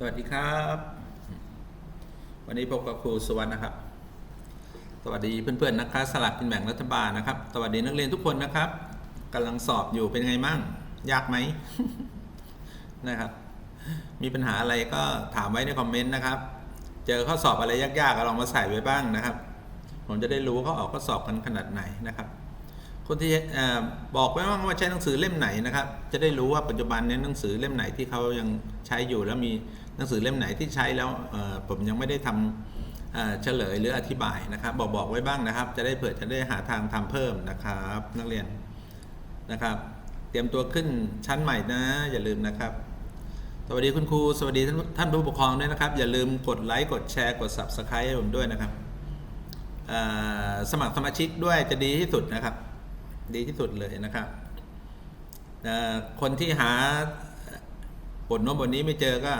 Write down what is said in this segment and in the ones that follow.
สวัสดีครับ วันนี้พบกับครูสุวรรณนะครับ สวัสดีเพื่อนๆนักค้าสลากกินแบ่งรัฐบาลนะครับ สวัสดีนักเรียนทุกคนนะครับกำลังสอบอยู่เป็นไงมั่ง ยากไหมนะครับ มีปัญหาอะไรก็ถามไว้ในคอมเมนต์นะครับ เจอข้อสอบอะไรยากๆก็ลองมาใส่ไว้บ้างนะครับ ผมจะได้รู้เขาออกข้อสอบกันขนาดไหนนะครับคนที่บอกไว้บ้าว่าใช้หนังสือเล่มไหนนะครับ จะได้รู้ว่าปัจจุบันเนี้หนังสือเล่มไหนที่เขายังใช้อยู่แล้วมี หนังสือเล่มไหนที่ใช้แล้วผมยังไม่ได้ทำเฉลยหรืออธิบายนะครับ บอกบอกไว้บ้างนะครับ จะได้เผื่อจะได้หาทางทำเพิ่มนะครับ นักเรียนนะครับ เตรียมตัวขึ้นชั้นใหม่นะ อย่าลืมนะครับ สวัสดีคุณครูสวัสดีท่านผู้ปกครองด้วยนะครับ อย่าลืมกดไลค์กดแชร์กด subscribe ให้ผมด้วยนะครับสมัครสมาชิกด้วยจะดีที่สุดนะครับ ดีที่สุดเลยนะครับคนที่หาบทโน้นบทนี้ไม่เจอก็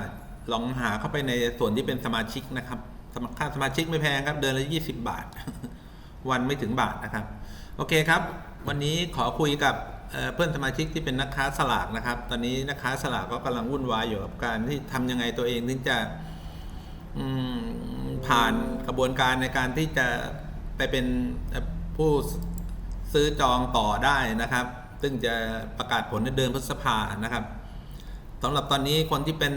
ลองหาเข้าไปในส่วนที่เป็นสมาชิกนะครับค่าสมาชิกไม่แพงครับ เดือนละ 20 บาท วันไม่ถึงบาทนะครับ โอเคครับ วันนี้ขอคุยกับเเพื่อนสมาชิกที่เป็นนักค้าสลากนะครับ ตอนนี้นักค้าสลากก็กำลังวุ่นวายอยู่กับการที่ทำยังไงตัวเองถึงจะผ่านกระบวนการในการที่จะไปเป็นผู้ซื้อจองต่อได้นะครับ ซึ่งจะประกาศผลในเดือนพฤษภานะครับำหรับตอนนี้คนที่เป็น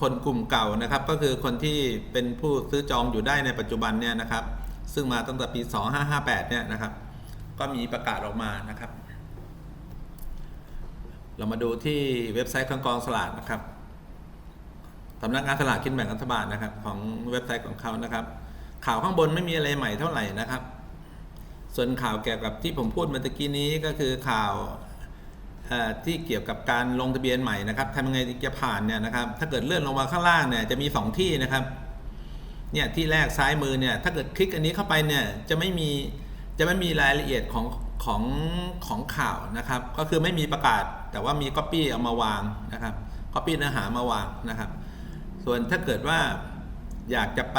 คนกลุ่มเก่านะครับ ก็คือคนที่เป็นผู้ซื้อจองอยู่ได้ในปัจจุบันเนี่ยนะครับ ซึ่งมาตั้งแต่ปี 2558 เนี่ยนะครับ ก็มีประกาศออกมานะครับ เรามาดูที่เว็บไซต์ของกองสลากนะครับสำนักงานสลากกินแบ่งรัฐบาลนะครับ ของเว็บไซต์ของเขานะครับ ข่าวข้างบนไม่มีอะไรใหม่เท่าไหร่นะครับ ส่วนข่าวเกี่ยวกับที่ผมพูดเมื่อตะกี้นี้ก็คือข่าว ที่เกี่ยวกับการลงทะเบียนใหม่นะครับทำยังไงจะผ่านเนี่ยนะครับ ถ้าเกิดเลื่อนลงมาข้างล่างเนี่ยจะมี 2 ที่นะครับ เนี่ยที่แรกซ้ายมือเนี่ยถ้าเกิดคลิกอันนี้เข้าไปเนี่ยจะไม่มีจะไม่มีรายละเอียดของของของข่าวนะครับ ก็คือไม่มีประกาศ แต่ว่ามี Copy เอามาวางนะครับ Copy เนื้อหามาวางนะครับ ส่วนถ้าเกิดว่าอยากจะไป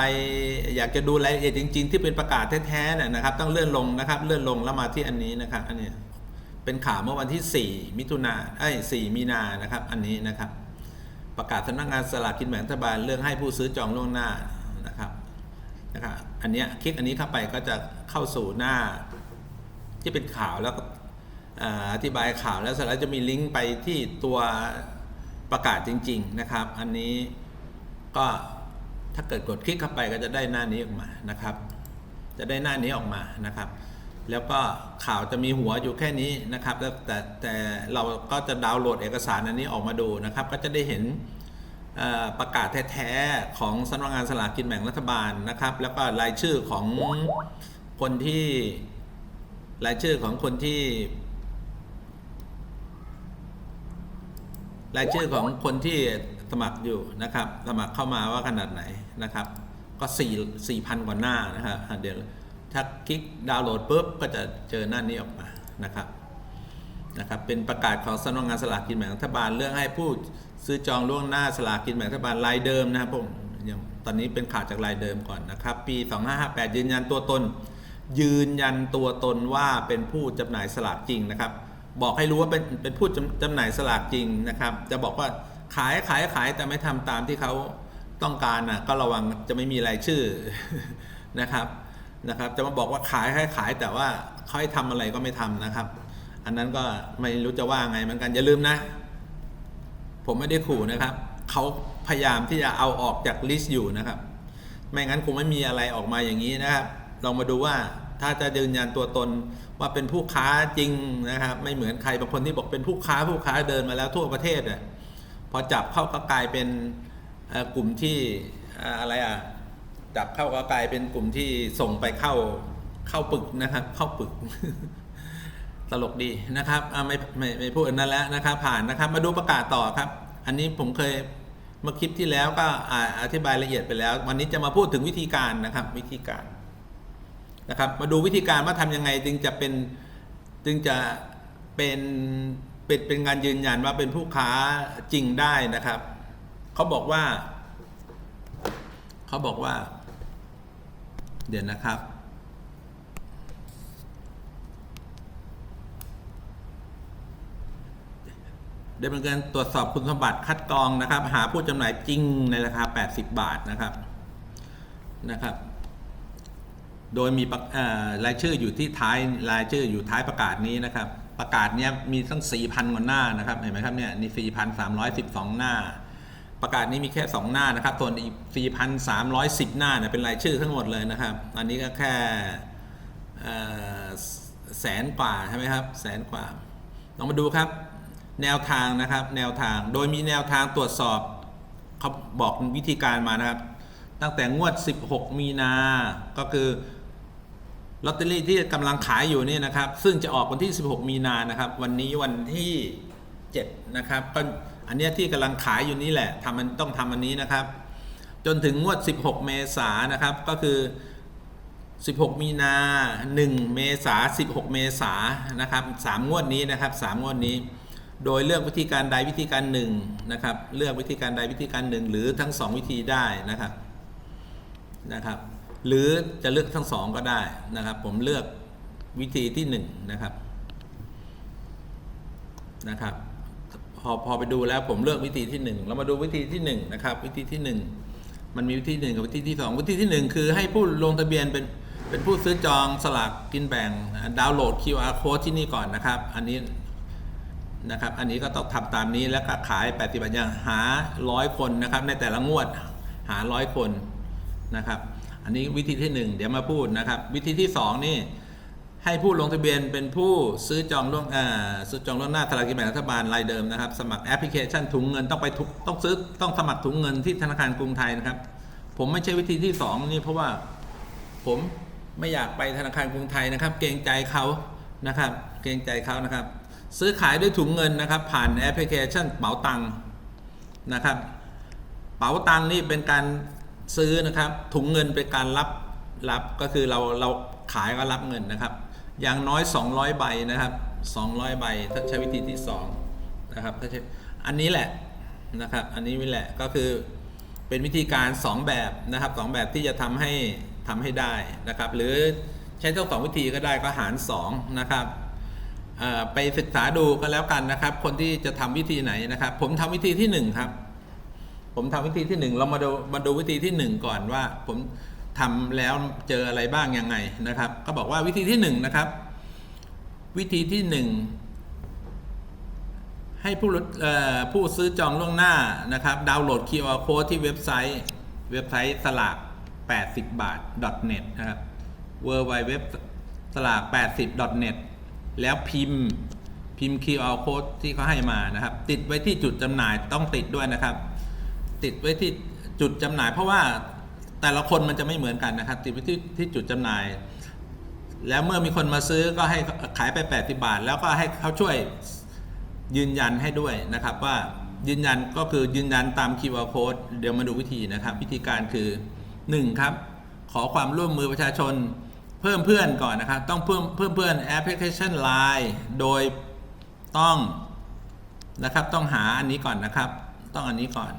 อยากจะดูรายละเอียดจริง ๆ ที่เป็นประกาศแท้ๆเนี่ยนะครับ ต้องเลื่อนลงนะครับ เลื่อนลงแล้วมาที่อันนี้นะครับ อันนี้ เป็นข่าวเมื่อวันที่ 4 มิถุนาเอ้4มีนานะครับ อันนี้นะครับ ประกาศสำนักงานสลากกินแบ่งรัฐบาลเรื่องให้ผู้ซื้อจองล่วงหน้านะครับนะครับอันเนี้ยคลิกอันนี้เข้าไปก็จะเข้าสู่หน้า ที่เป็นข่าวแล้วก็อ่าอธิบายข่าวแล้วเสร็จแล้วจะมีลิงก์ไปที่ตัวประกาศจริง ๆนะครับ อันนี้ก็ถ้าเกิดกดคลิกเข้าไปก็จะได้หน้านี้ออกมานะครับ จะได้หน้านี้ออกมานะครับ แล้วก็ข่าวจะมีหัวอยู่แค่นี้นะครับแล้วแต่แต่เราก็จะดาวน์โหลดเอกสารอันนี้ออกมาดูนะครับ ก็จะได้เห็นประกาศแท้ๆของสำนักงานสลากกินแบ่งรัฐบาลนะครับ แล้วก็รายชื่อของคนที่รายชื่อของคนที่รายชื่อของคนที่สมัครอยู่นะครับ สมัครเข้ามาว่าขนาดไหนนะครับ ก็สี่สี่พันกว่าหน้านะครับเดี๋ยว ถ้าคลิกดาวน์โหลดปุ๊บก็จะเจอหน้านี้ออกมานะครับนะครับ เป็นประกาศของสำนักงานสลากกินแบ่งรัฐบาลเรื่องให้ผู้ซื้อจองล่วงหน้าสลากกินแบ่งรัฐบาลรายเดิมนะครับผมอย่างตอนนี้เป็นข่าวจากรายเดิมก่อนนะครับ ปี 2558 ยืนยันตัวตน ยืนยันตัวตนว่าเป็นผู้จำหน่ายสลากจริงนะครับ บอกให้รู้ว่าเป็นเป็นผู้จำหน่ายสลากจริงนะครับ จะบอกว่าขายขายขายแต่ไม่ทำตามที่เขาต้องการนะก็ระวังจะไม่มีรายชื่อนะครับ นะครับ จะมาบอกว่าขายขายขายแต่ว่าเขาให้ทำอะไรก็ไม่ทำนะครับ อันนั้นก็ไม่รู้จะว่าไงเหมือนกันอย่าลืมนะ ผมไม่ได้ขู่นะครับเขาพยายามที่จะเอาออกจากลิสต์อยู่นะครับ ไม่งั้นคงไม่มีอะไรออกมาอย่างนี้นะครับลองมาดูว่าถ้าจะยืนยันตัวตนว่าเป็นผู้ค้าจริงนะครับ ไม่เหมือนใครบางคนที่บอกเป็นผู้ค้าผู้ค้าเดินมาแล้วทั่วประเทศอะพอจับเข้าก็กลายเป็นกลุ่มที่อะไรอะ จับเข้าก็กลายเป็นกลุ่มที่ส่งไปเข้าเข้าปึกนะครับ เข้าปึก ตลกดีนะครับอ่ไม่ไม่ไม่พูดอันนั้นแล้วนะครับ ผ่านนะครับ มาดูประกาศต่อครับ อันนี้ผมเคยเมื่อคลิปที่แล้วก็อ่าอธิบายละเอียดไปแล้ว วันนี้จะมาพูดถึงวิธีการนะครับ วิธีการนะครับ มาดูวิธีการว่าทำยังไงจึงจะเป็นจึงจะเป็นเป็นเป็นการยืนยันว่าเป็นผู้ค้าจริงได้นะครับ เขาบอกว่า เขาบอกว่า เดี๋ยวนะครับอดำเนินการตรวจสอบคุณสมบัติคัดกรองนะครับ หาผู้จำหน่ายจริงในราคา 80 บาทนะครับนะครับ โดยมีระเอ่อรายชื่ออยู่ที่ท้ายรายชื่ออยู่ท้ายประกาศนี้นะครับ ประกาศเนี้ยมีตั้ง 4,000กว่าหน้านะครับ เห็นไหมครับเนี่ยนี่4,312 หน้า ประกาศนี้มีแค่ 2 หน้านะครับส่วนอีก 4,310 หน้าเนี่ยเป็นรายชื่อทั้งหมดเลยนะครับ อันนี้ก็แค่แสนกว่าใช่ไหมครับ แสนกว่าลองมาดูครับ แนวทางนะครับ แนวทาง โดยมีแนวทางตรวจสอบเขาบอกวิธีการมานะครับ ตั้งแต่งวด 16 มีนา ก็คือลอตเตอรี่ที่กำลังขายอยู่นี่นะครับ ซึ่งจะออกวันที่ 16 มีนานะครับ วันนี้วันที่ 7 นะครับก็ อันนี้ที่กำลังขายอยู่นี่แหละทำมันต้องทำอันนี้นะครับ จนถึงงวด 16 เมษายนนะครับก็คือ 16 มีนา 1 เมษา16 เมษานะครับ3งวดนี้นะครับ3งวดนี้ โดยเลือกวิธีการใดวิธีการหนึ่งนะครับ เลือกวิธีการใดวิธีการหนึ่งหรือทั้งสองวิธีได้นะครับนะครับ หรือจะเลือกทั้งสองก็ได้นะครับ ผมเลือกวิธีที่หนึ่งนะครับนะครับ พอพอไปดูแล้วผมเลือกวิธีที่หนึ่งเรามาดูวิธีที่หนึ่งนะครับ วิธีที่หนึ่งมันมีวิธีหนึ่งกับวิธีที่สองวิธีที่หนึ่งคือให้ผู้ลงทะเบียนเป็นเป็นผู้ซื้อจองสลากกินแบ่งดาวน์โหลด QR code ที่นี่ก่อนนะครับ อันนี้นะครับ อันนี้ก็ต้องทำตามนี้แล้วก็ขาย80บาทอย่างหาร้อยคนนะครับ ในแต่ละงวดหาร้อยคนนะครับ อันนี้วิธีที่หนึ่งเดี๋ยวมาพูดนะครับ วิธีที่สองนี่ ให้ผู้ลงทะเบียนเป็นผู้ซื้อจองล่วงอ่อซื้อจองล่วงหน้าสลากกินแบ่งรัฐบาลรายเดิมนะครับ สมัครแอปพลิเคชันถุงเงินต้องไปทุกต้องซื้อต้องสมัครถุงเงินที่ธนาคารกรุงไทยนะครับ ผมไม่ใช่วิธีที่สองนี่เพราะว่าผมไม่อยากไปธนาคารกรุงไทยนะครับ เกรงใจเขานะครับ เกรงใจเขานะครับ ซื้อขายด้วยถุงเงินนะครับ ผ่านแอปพลิเคชันเป๋าตังค์นะครับ เป๋าตังค์นี่เป็นการซื้อนะครับ ถุงเงินเป็นการรับรับก็คือเราเราขายก็รับเงินนะครับ อย่างน้อย 200 ใบนะครับ 200 ใบ ถ้าใช้วิธีที่2นะครับถ้าใช้อันนี้แหละนะครับ อันนี้นี่แหละก็คือเป็นวิธีการ 2 แบบนะครับสองแบบที่จะทำให้ทำให้ได้นะครับ หรือใช้ทั้งสองวิธีก็ได้ก็หาร2นะครับไปศึกษาดูก็แล้วกันนะครับ คนที่จะทำวิธีไหนนะครับ ผมทำวิธีที่หนึ่งครับ ผมทำวิธีที่หนึ่งเรามาดูมาดูวิธีที่หนึ่งก่อนว่าผม ทำแล้วเจออะไรบ้างยังไงนะครับ ก็บอกว่าวิธีที่หนึ่งนะครับ วิธีที่หนึ่งให้ผู้ลดเอ่อผู้ซื้อจองล่วงหน้านะครับ ดาวน์โหลด QR code ที่เว็บไซต์ เว็บไซต์สลาก 80 บาท .net นะครับ w w w สลาก 80 .net แล้วพิมพ์พิมพ์ QR code ที่เขาให้มานะครับ ติดไว้ที่จุดจำหน่ายต้องติดด้วยนะครับ ติดไว้ที่จุดจำหน่ายเพราะว่า แต่ละคนมันจะไม่เหมือนกันนะครับติดไว้ที่ที่จุดจำหน่าย แล้วเมื่อมีคนมาซื้อก็ให้ขายไป 80 บาท แล้วก็ให้เขาช่วยยืนยันให้ด้วยนะครับ ว่ายืนยันก็คือยืนยันตาม QR code เดี๋ยวมาดูวิธีนะครับ วิธีการคือ 1 ครับ ขอความร่วมมือประชาชนเพิ่มเพื่อนก่อนนะครับ ต้องเพิ่มเพิ่มเพื่อนแอปพลิเคชัน Line โดยต้องนะครับต้องหาอันนี้ก่อนนะครับ ต้องอันนี้ก่อน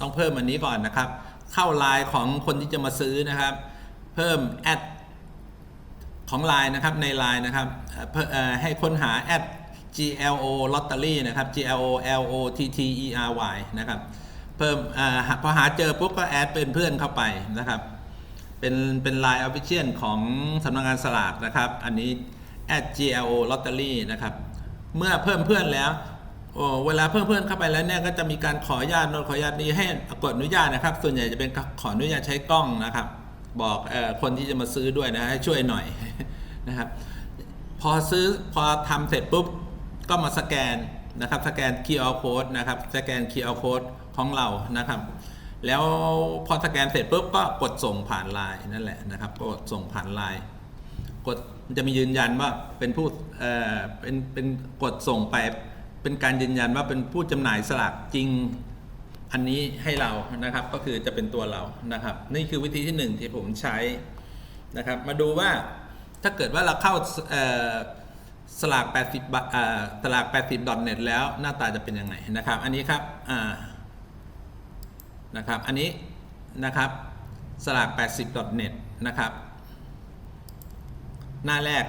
ต้องเพิ่มอันนี้ก่อนนะครับ เข้าไลน์ของคนที่จะมาซื้อนะครับ เพิ่มแอดของ Line นะครับใน Line นะครับให้ค้นหาแอด GLO Lottery นะครับ GLO L O T T E R Y นะครับ เพิ่มอพอหาเจอปุ๊บก็แอดเป็นเพื่อนเข้าไปนะครับ เป็นเป็น Line Official ของสำนักงานสลากนะครับ อันนี้ at GLO Lottery นะครับ เมื่อเพิ่มเพื่อนแล้ว เวลาเพื่อนๆเข้าไปแล้วเนี่ยก็จะมีการขออนุญาตนนขออนุญาตนี้ให้กดอนุญาตนะครับ ส่วนใหญ่จะเป็นขออนุญาตใช้กล้องนะครับ บอกอคนที่จะมาซื้อด้วยนะให้ช่วยหน่อยนะครับ พอซื้อพอทำเสร็จปุ๊บก็มาสแกนนะครับสแกน QR code นะครับสแกน QR code ของเรานะครับ แล้วพอสแกนเสร็จปุ๊บก็กดส่งผ่านไลน์นั่นแหละนะครับกดส่งผ่านไลน์กดมันจะมียืนยันว่าเป็นผู้เอ่อเป็นเป็นกดส่งไป เป็นการยืนยันว่าเป็นผู้จำหน่ายสลากจริงอันนี้ให้เรานะครับก็คือจะเป็นตัวเรานะครับ นี่คือวิธีที่หนึ่งที่ผมใช้นะครับ มาดูว่าถ้าเกิดว่าเราเข้าสลาก 80บาทสลาก 80 .net แล้วหน้าตาจะเป็นยังไงนะครับ อันนี้ครับนะครับ อันนี้นะครับสลาก 80 .net นะครับ หน้าแรก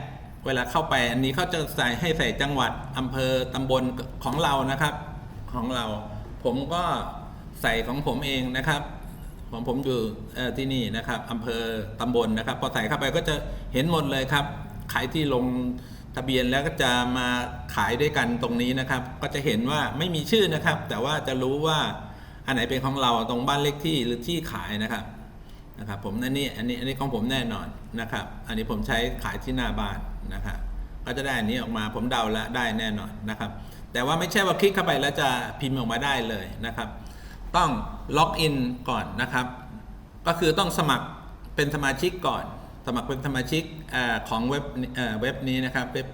เวลาเข้าไปอันนี้เขาจะใส่ให้ใส่จังหวัดอำเภอตำบลของเรานะครับ ของเรา ผมก็ใส่ของผมเองนะครับของผมอยู่ที่นี่นะครับอำเภอตำบลนะครับ พอใส่เข้าไปก็จะเห็นหมดเลยครับ ขายที่ลงทะเบียนแล้วก็จะมาขายด้วยกันตรงนี้นะครับ ก็จะเห็นว่าไม่มีชื่อนะครับ แต่ว่าจะรู้ว่าอันไหนเป็นของเราตรงบ้านเลขที่หรือที่ขายนะครับ นะครับผมอันนี้อันนี้อันนี้ของผมแน่นอนนะครับ อันนี้ผมใช้ขายที่หน้าบ้านนะครับก็จะได้อันนี้ออกมาผมเดาแล้วได้แน่นอนนะครับ แต่ว่าไม่ใช่ว่าคลิกเข้าไปแล้วจะพิมพ์ออกมาได้เลยนะครับ ต้องล็อกอินก่อนนะครับ ก็คือต้องสมัครเป็นสมาชิกก่อน สมัครเป็นสมาชิกอของเว็บเว็บนี้นะครับเว็บ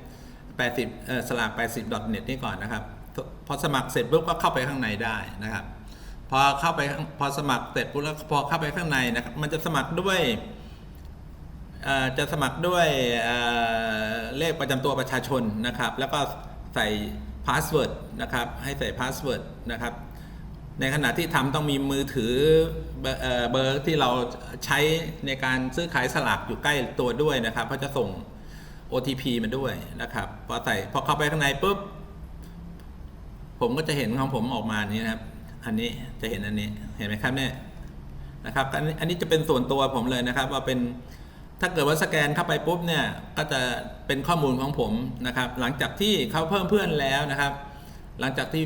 80สลาก80 net นี่ก่อนนะครับพอสมัครเสร็จปุ๊บก็เข้าไปข้างในได้นะครับ พอเข้าไปพอสมัครเสร็จปุ๊บแล้วพอเข้าไปข้างในนะครับ มันจะสมัครด้วยจะสมัครด้วยเเลขประจำตัวประชาชนนะครับ แล้วก็ใส่พาสเวิร์ดนะครับ ให้ใส่พาสเวิร์ดนะครับ ในขณะที่ทำต้องมีมือถือเบอร์ที่เราใช้ในการซื้อขายสลากอยู่ใกล้ตัวด้วยนะครับเพราจะส่ง OTP มาด้วยนะครับพอใส่พอเข้าไปข้างในปุ๊บ ผมก็จะเห็นของผมออกมานี้นะครับ อันนี้จะเห็นอันนี้เห็นไหมครับเนี่ยนะครับอันนี้อันนี้จะเป็นส่วนตัวผมเลยนะครับว่าเป็นถ้าเกิดว่าสแกนเข้าไปปุ๊บเนี่ยก็จะเป็นข้อมูลของผมนะครับหลังจากที่เขาเพิ่มเพื่อนแล้วนะครับ หลังจากที่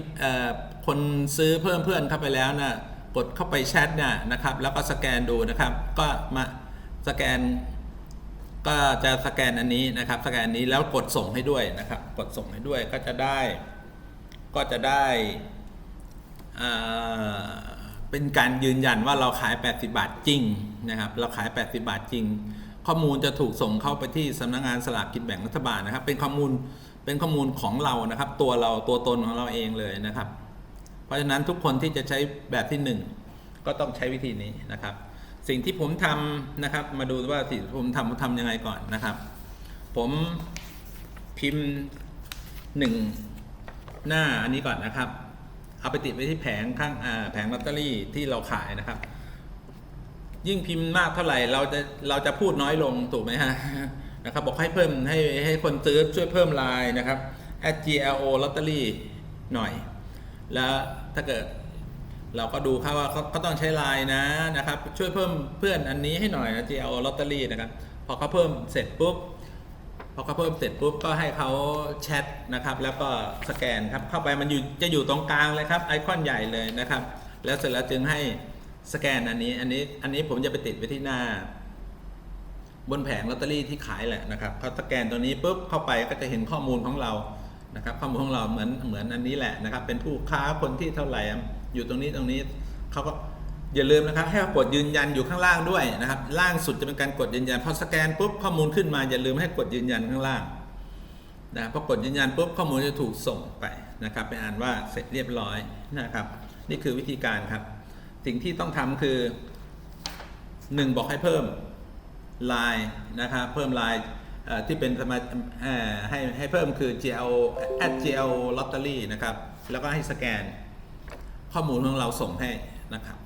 คนซื้อเพิ่มเพื่อนเข้าไปแล้วนะกดเข้าไปแชทเนี่ยนะครับ แล้วก็สแกนดูนะครับ ก็มาสแกน ก็จะสแกนอันนี้นะครับ สแกนนี้แล้วกดส่งให้ด้วยนะครับ กดส่งให้ด้วยก็จะได้ ก็จะได้ เป็นการยืนยันว่าเราขาย 80 บาทจริงนะครับ เราขาย 80 บาทจริง ข้อมูลจะถูกส่งเข้าไปที่สำนักงานสลากกินแบ่งรัฐบาลนะครับ เป็นข้อมูลเป็นข้อมูลของเรานะครับ ตัวเราตัวตนของเราเองเลยนะครับ เพราะฉะนั้นทุกคนที่จะใช้แบบที่หนึ่งก็ต้องใช้วิธีนี้นะครับ สิ่งที่ผมทำนะครับ มาดูว่าสิ่งที่ผมทำผมทำยังไงก่อนนะครับ ผมพิมพ์หนึ่งหน้าอันนี้ก่อนนะครับ เอาไปติดไว้ที่แผงข้างแผงลอตเตอรี่ที่เราขายนะครับ ยิ่งพิมพ์มากเท่าไหร่เราจะเราจะพูดน้อยลงถูกไหมฮะนะครับบอกให้เพิ่มให้ให้คนซื้อช่วยเพิ่มไลน์นะครับ @glo lottery หน่อย แล้วถ้าเกิดเราก็ดูครับว่าเขาเขาต้องใช้ไลน์นะนะครับ ช่วยเพิ่มเพื่อนอันนี้ให้หน่อยนะ glo lottery นะครับ พอเขาเพิ่มเสร็จปุ๊บ พอเขาเพิ่มเสร็จปุ๊บก็ให้เขาแชทนะครับ แล้วก็สแกนครับเข้าไปมันอยู่จะอยู่ตรงกลางเลยครับไอคอนใหญ่เลยนะครับ แล้วเสร็จแล้วจึงให้สแกนอันนี้อันนี้อันนี้ผมจะไปติดไว้ที่หน้า บนแผงลอตเตอรี่ที่ขายแหละนะครับพอสแกนตัวนี้ปุ๊บเข้าไปก็จะเห็นข้อมูลของเรานะครับข้อมูลของเราเหมือนเหมือนอันนี้แหละนะครับ เป็นผู้ค้าคนที่เท่าไหร่อยู่ตรงนี้ตรงนี้เขาก็ อย่าลืมนะครับให้กดยืนยันอยู่ข้างล่างด้วยนะครับ ล่างสุดจะเป็นการกดยืนยันพอสแกนปุ๊บข้อมูลขึ้นมาอย่าลืมให้กดยืนยันข้างล่างนะพอกดยืนยันปุ๊บข้อมูลจะถูกส่งไปนะครับ ไปอ่านว่าเสร็จเรียบร้อยนะครับ นี่คือวิธีการครับ สิ่งที่ต้องทำคือหนึ่งบอกให้เพิ่มไลน์นะครับเพิ่มไลน์ที่เป็นสมาให้ให้เพิ่มคือ gl at gl lottery นะครับ แล้วก็ให้สแกนข้อมูลของเราส่งให้นะครับ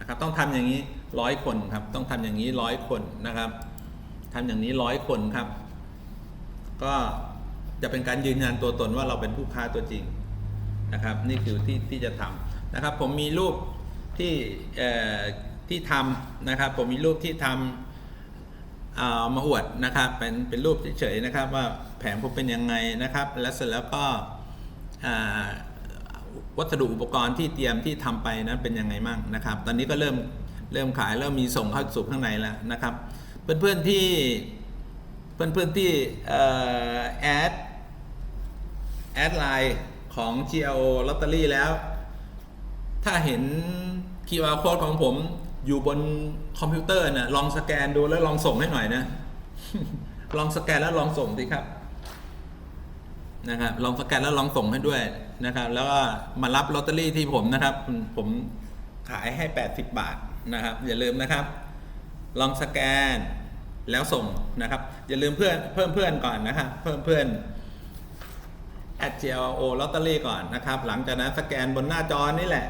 นะครับต้องทำอย่างนี้ร้อยคนครับ ต้องทำอย่างนี้ร้อยคนนะครับทำอย่างนี้ร้อยคนครับ ก็จะเป็นการยืนยันตัวตนว่าเราเป็นผู้ค้าตัวจริงนะครับ นี่คือที่ที่จะทำนะครับ ผมมีรูปที่ที่ทำนะครับ ผมมีรูปที่ทำเอามาอวดนะครับ เป็นเป็นรูปเฉยๆนะครับ ว่าแผงผมเป็นยังไงนะครับ แล้วเสร็จแล้วก็อ่า วัสดุอุปกรณ์ที่เตรียมที่ทำไปนั้นเป็นยังไงมั่งนะครับ ตอนนี้ก็เริ่มเริ่มขายเริ่มมีส่งเข้าสู่ข้างในแล้วนะครับ เพื่อนๆที่เพื่อนๆที่แอดแอดไลน์ของ GLO Lottery แล้ว ถ้าเห็น QR code ของผมอยู่บนคอมพิวเตอร์นะลองสแกนดูแล้วลองส่งให้หน่อยนะ ลองสแกนแล้วลองส่งสิครับ นะครับลองสแกนแล้วลองส่งให้ด้วยนะครับ แล้วก็มารับลอตเตอรี่ที่ผมนะครับ ผมขายให้ 80 บาทนะครับ อย่าลืมนะครับ ลองสแกนแล้วส่งนะครับ อย่าลืมเพื่อนเพิ่มเพื่อนก่อนนะครับเพิ่มเพื่อน at glo lottery ก่อนนะครับ หลังจากนั้นสแกนบนหน้าจอนี่แหละ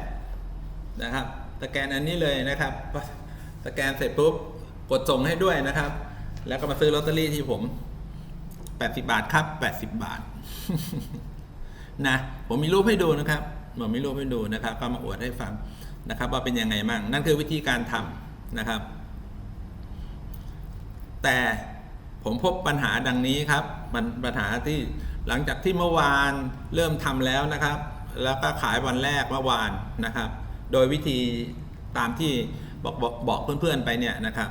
นะครับ สแกนอันนี้เลยนะครับ สแกนเสร็จปุ๊บกดส่งให้ด้วยนะครับ แล้วก็มาซื้อลอตเตอรี่ที่ผม 80 บาทครับ 80 บาท นะผมมีรูปให้ดูนะครับหมม่รู้ไม่ดูนะครับ ก็มาอวดให้ฟังนะครับ ว่าเป็นยังไงมั่งนั่นคือวิธีการทำนะครับ แต่ผมพบปัญหาดังนี้ครับมันปัญหาที่หลังจากที่เมื่อวานเริ่มทำแล้วนะครับ แล้วก็ขายวันแรกเมื่อวานนะครับ โดยวิธีตามที่บอกบอกบอกเพื่อนๆไปเนี่ยนะครับ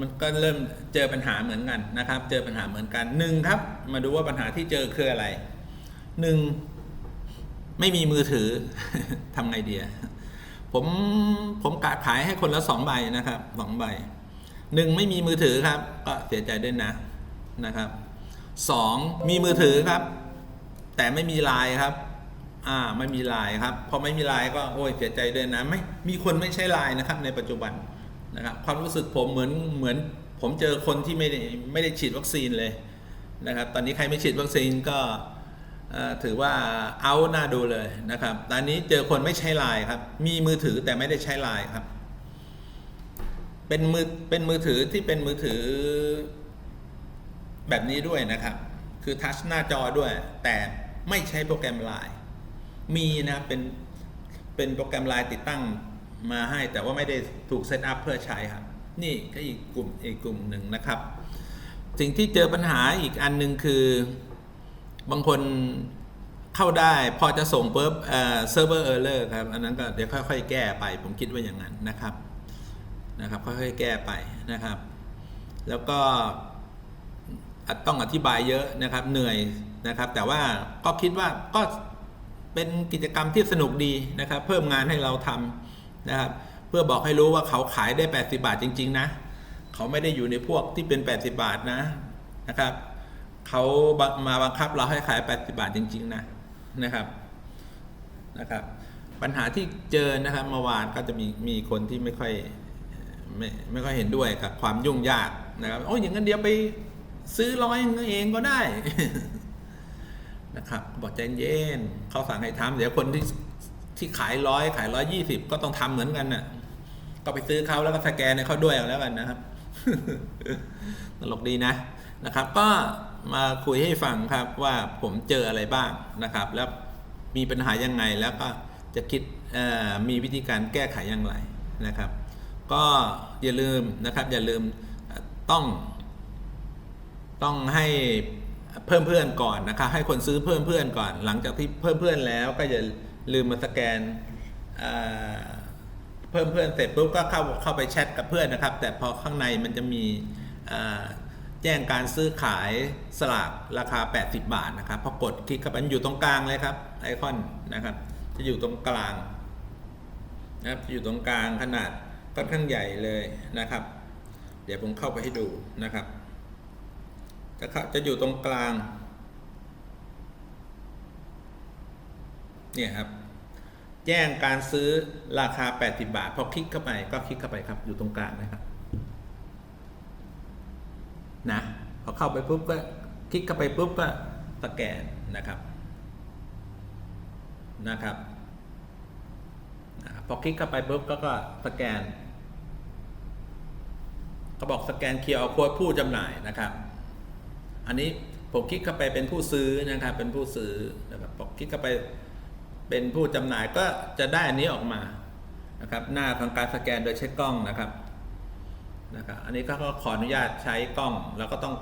มันก็เริ่มเจอปัญหาเหมือนกันนะครับ เจอปัญหาเหมือนกันหนึ่งครับ มาดูว่าปัญหาที่เจอคืออะไร หนึ่งไม่มีมือถือทำไงเดียผมผมกะขายให้คนละสองใบนะครับสองใบหนึ่งไม่มีมือถือครับ ก็เสียใจด้วยนะนะครับสองมีมือถือครับ แต่ไม่มีไลน์ครับ อ่าไม่มีไลน์ครับพอไม่มีไลน์ก็โอ้ยเสียใจด้วยนะไม่มีคนไม่ใช้ไลน์นะครับ ในปัจจุบันนะครับ ความรู้สึกผมเหมือนเหมือน ผมเจอคนที่ไม่ได้ไม่ได้ฉีดวัคซีนเลยนะครับ ตอนนี้ใครไม่ฉีดวัคซีนก็ ถือว่าเอาหน้าดูเลยนะครับตอนนี้เจอคนไม่ใช้ไลน์ครับ มีมือถือแต่ไม่ได้ใช้ไลน์ครับ เป็นมือเป็นมือถือที่เป็นมือถือแบบนี้ด้วยนะครับ คือทัชหน้าจอด้วย แต่ไม่ใช้โปรแกรมไลน์มีนะเป็นเป็นโปรแกรมไลน์ติดตั้งมาให้ แต่ว่าไม่ได้ถูกเซตอัพเพื่อใช้ครับ นี่ก็อีกกลุ่มอีกกลุ่มหนึ่งนะครับ สิ่งที่เจอปัญหาอีกอันหนึ่งคือ บางคนเข้าได้พอจะส่งปุ๊บเซิร์ฟเวอร์เออร์เลอร์ครับ อันนั้นก็เดี๋ยวค่อยๆ แก้ไป ผมคิดว่าอย่างนั้นนะครับนะครับ ค่อยๆ แก้ไปนะครับ แล้วก็ต้องอธิบายเยอะนะครับเหนื่อยนะครับ แต่ว่าก็คิดว่าก็เป็นกิจกรรมที่สนุกดีนะครับ เพิ่มงานให้เราทำนะครับ เพื่อบอกให้รู้ว่าเขาขายได้ 80 บาทจริง ๆ นะ เขาไม่ได้อยู่ในพวกที่เป็น 80 บาทนะนะครับ เขามาบังคับเราให้ขาย 80 บาทจริง ๆ นะนะครับนะครับ ปัญหาที่เจอนะครับเมื่อวานก็จะมีมีคนที่ไม่ค่อยไม่ไม่ค่อยเห็นด้วยกับความยุ่งยากนะครับโอ้ยอย่างนั้นเดียวไปซื้อร้อยเองก็ได้นะครับบอกใจเย็นเขาสั่งให้ทำเดี๋ยวคนที่ที่ขายร้อยขายร้อยยี่สิบก็ต้องทำเหมือนกันน่ะ ก็ไปซื้อเขาแล้วก็สแกนให้เขาด้วยแล้วกันนะครับตลกดีนะนะครับ ก็ มาคุยให้ฟังครับว่าผมเจออะไรบ้างนะครับ แล้วมีปัญหายังไงแล้วก็จะคิดมีวิธีการแก้ไขอย่างไรนะครับ ก็อย่าลืมนะครับ อย่าลืมต้อง ต้องให้เพิ่มเพื่อนก่อนนะครับ ให้คนซื้อเพิ่มเพื่อนก่อน หลังจากที่เพิ่มเพื่อนแล้วก็อย่าลืมมาสแกนเพิ่มเพื่อนเสร็จปุ๊บก็เข้าเข้าไปแชทกับเพื่อนนะครับ แต่พอข้างในมันจะมี แจ้งการซื้อขายสลากราคา 80 บาทนะครับพอกดคลิกเข้าไปมันอยู่ตรงกลางเลยครับไอคอนนะครับ จะอยู่ตรงกลางนะครับอยู่ตรงกลางขนาดค่อนข้างใหญ่เลยนะครับ เดี๋ยวผมเข้าไปให้ดูนะครับ จะเข้าจะอยู่ตรงกลาง เนี่ยครับ แจ้งการซื้อราคา 80 บาท พอคลิกเข้าไปก็คลิกเข้าไปครับ อยู่ตรงกลางนะครับ นะพอเข้าไปปุ๊บก็คลิกเข้าไปปุ๊บก็สแกนนะครับนะครับนะพอคลิกเข้าไปปุ๊บก็ก็สแกนเขาบอกสแกน QR code ผู้จำหน่ายนะครับ อันนี้ผมคลิกเข้าไปเป็นผู้ซื้อนะครับ เป็นผู้ซื้อนะครับพอคลิกเข้าไปเป็นผู้จำหน่ายก็จะได้อันนี้ออกมานะครับ หน้าของการสแกนโดยใช้กล้องนะครับ นะครับอันนี้ก็ขออนุญาตใช้กล้องแล้วก็ต้อง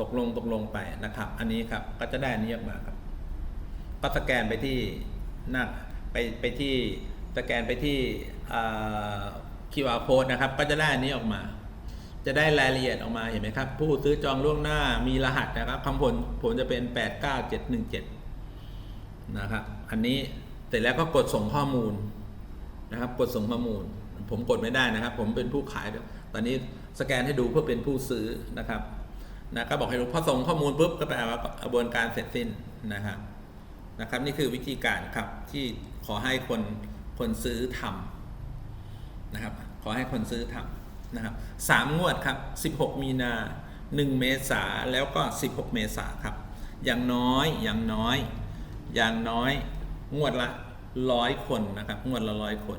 ตกลงตกลงไปนะครับ อันนี้ครับก็จะได้อันนี้ออกมาครับ ก็สแกนไปที่หน้าไปไปที่สแกนไปที่อ่า QR code นะครับ ก็จะได้อันนี้ออกมา จะได้รายละเอียดออกมาเห็นไหมครับ ผู้ซื้อจองล่วงหน้ามีรหัสนะครับคำผลผลจะเป็น 89717 นะครับ อันนี้เสร็จแล้วก็กดส่งข้อมูลนะครับ กดส่งข้อมูล ผมกดไม่ได้นะครับ ผมเป็นผู้ขาย ตอนนี้สแกนให้ดูเพื่อเป็นผู้ซื้อนะครับนะก็บอกให้รู้พอส่งข้อมูลปุ๊บก็แปลว่ากระบวนการเสร็จสิ้นนะครับนะครับ นี่คือวิธีการครับที่ขอให้คนคนซื้อทำนะครับ ขอให้คนซื้อทำนะครับสามงวดครับ 16 มีนา 1 เมษาแล้วก็ 16 เมษาครับ อย่างน้อยอย่างน้อย อย่างน้อยงวดละร้อยคนนะครับ งวดละร้อยคน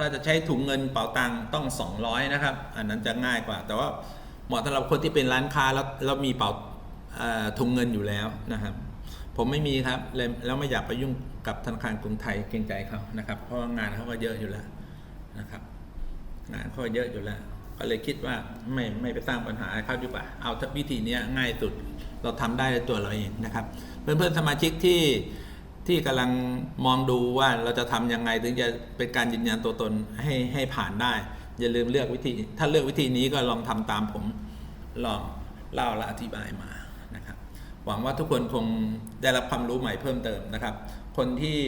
ถ้าจะใช้ถุงเงินเป๋าตังค์ต้อง 200 นะครับ อันนั้นจะง่ายกว่า แต่ว่าเหมาะสำหรับคนที่เป็นร้านค้าแล้วแล้วมีเป๋าถุงเงินอยู่แล้วนะครับ ผมไม่มีครับเลยแล้วไม่อยากไปยุ่งกับธนาคารกรุงไทยเกรงใจเขานะครับ เพราะงานเขาก็เยอะอยู่แล้วนะครับ งานเขาก็เยอะอยู่แล้ว ก็เลยคิดว่าไม่ไม่ไปสร้างปัญหาให้เขาดีกว่าเอาวิธีนี้ง่ายสุดเราทำได้ด้วยตัวเราเองนะครับ เพื่อนเพื่อนๆสมาชิกที่ ที่กำลังมองดูว่าเราจะทำยังไงถึงจะเป็นการยืนยันตัวตนให้ให้ผ่านได้ อย่าลืมเลือกวิธี ถ้าเลือกวิธีนี้ก็ลองทำตามผมลองเล่าและอธิบายมานะครับ หวังว่าทุกคนคงได้รับความรู้ใหม่เพิ่มเติมนะครับ คนที่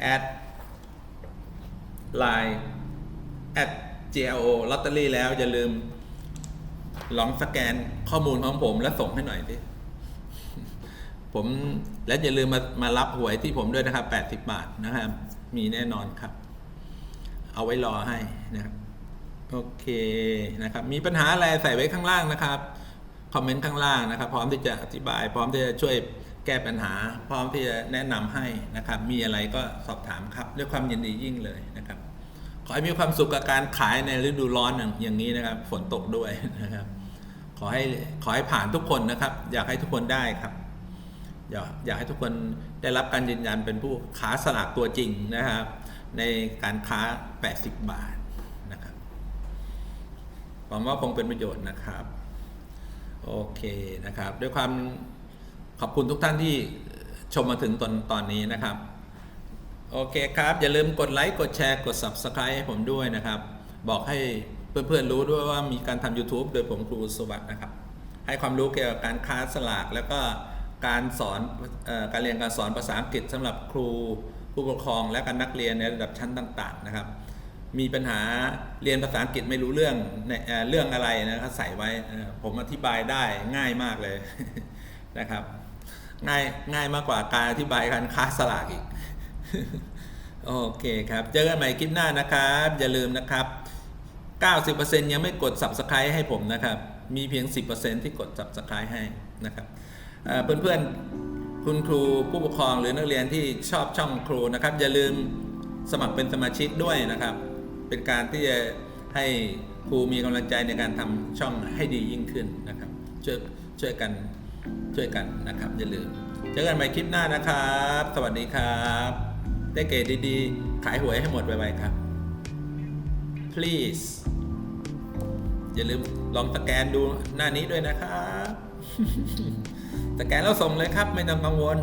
แอด Line แอด GLO ลอตเตอรี่แล้วอย่าลืมลองสแกนข้อมูลของผมแล้วส่งให้หน่อยดิ ผมและอย่าลืมมามารับหวยที่ผมด้วยนะครับ 80 บาทนะครับ มีแน่นอนครับ เอาไว้รอให้นะครับ โอเคนะครับ มีปัญหาอะไรใส่ไว้ข้างล่างนะครับ คอมเมนต์ข้างล่างนะครับ พร้อมที่จะอธิบาย พร้อมที่จะช่วยแก้ปัญหา พร้อมที่จะแนะนำให้นะครับ มีอะไรก็สอบถามครับ ด้วยความยินดียิ่งเลยนะครับ ขอให้มีความสุขกับการขายในฤดูร้อนอย่างนี้นะครับ ฝนตกด้วยนะครับ ขอให้ขอให้ผ่านทุกคนนะครับ อยากให้ทุกคนได้ครับ อยากอยากให้ทุกคนได้รับการยืนยันเป็นผู้ค้าสลากตัวจริงนะครับ ในการค้า 80 บาทนะครับหวังว่าคงเป็นประโยชน์นะครับ โอเคนะครับ ด้วยความขอบคุณทุกท่านที่ชมมาถึงตอนตอนนี้นะครับ โอเคครับ อย่าลืมกดไลค์กดแชร์กด Subscribe ให้ผมด้วยนะครับ บอกให้เพื่อนๆรู้ด้วยว่ามีการทำ YouTube โดยผมครูสวัสด์นะครับ ให้ความรู้เกี่ยวกับการค้าสลากแล้วก็ การสอนอการเรียนการสอนภาษาอังกฤษสำหรับครูผู้ปกครองและการนักเรียนในระดับชั้นต่าง ๆ นะครับ มีปัญหาเรียนภาษาอังกฤษไม่รู้เรื่องในเรื่องอะไรนะครับใส่ไว้ผมอธิบายได้ง่ายมากเลยนะครับ ง่ายง่ายมากกว่าการอธิบายการค้าสลากอีกโอเคครับ เจอกันใหม่คลิปหน้านะครับ อย่าลืมนะครับ 90%ยังไม่กด Subscribe ให้ผมนะครับ มีเพียง 10%ที่กด Subscribe ให้นะครับ เพื่อนๆคุณครูผู้ปกครองหรือนักเรียนที่ชอบช่องครูนะครับ อย่าลืมสมัครเป็นสมาชิกด้วยนะครับ เป็นการที่จะให้ครูมีกำลังใจในการทำช่องให้ดียิ่งขึ้นนะครับช่วยช่วยกันช่วยกันนะครับ อย่าลืมเจอกันใหม่คลิปหน้านะครับ สวัสดีครับ ได้เกรดดีๆ ขายหวยให้หมดไวๆครับ please อย่าลืมลองสแกนดูหน้านี้ด้วยนะครับ สแกนแล้วส่งเลยครับ ไม่ต้องกังวล